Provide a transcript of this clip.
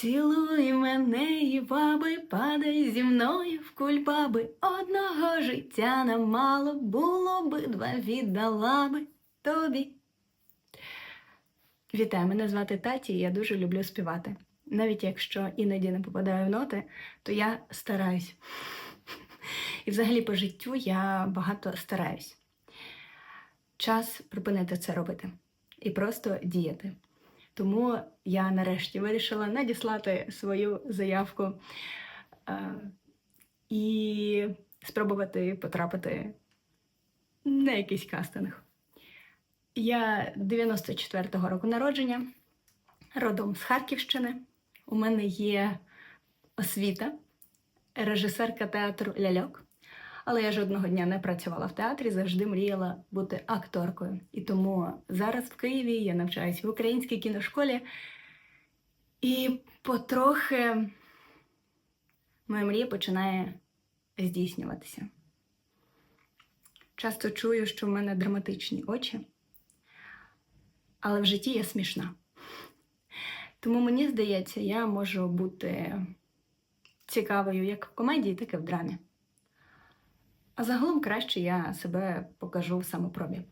Цілуй мене і баби, падай зі мною в кульбаби. Одного життя нам мало, було би два, віддала би тобі. Вітаю, мене звати Таті, і я дуже люблю співати. Навіть якщо іноді не попадаю в ноти, то я стараюсь. І взагалі по життю я багато стараюсь. Час припинити це робити і просто діяти. Тому я нарешті вирішила надіслати свою заявку е, і спробувати потрапити на якийсь кастинг. Я 94-го року народження, родом з Харківщини. У мене є освіта, режисерка театру Ляльок. Але я жодного дня не працювала в театрі, завжди мріяла бути акторкою. І тому зараз в Києві я навчаюсь в українській кіношколі. І потрохи моя мрія починає здійснюватися. Часто чую, що в мене драматичні очі, але в житті я смішна. Тому мені здається, я можу бути цікавою як в комедії, так і в драмі. А загалом краще я себе покажу в самопробі.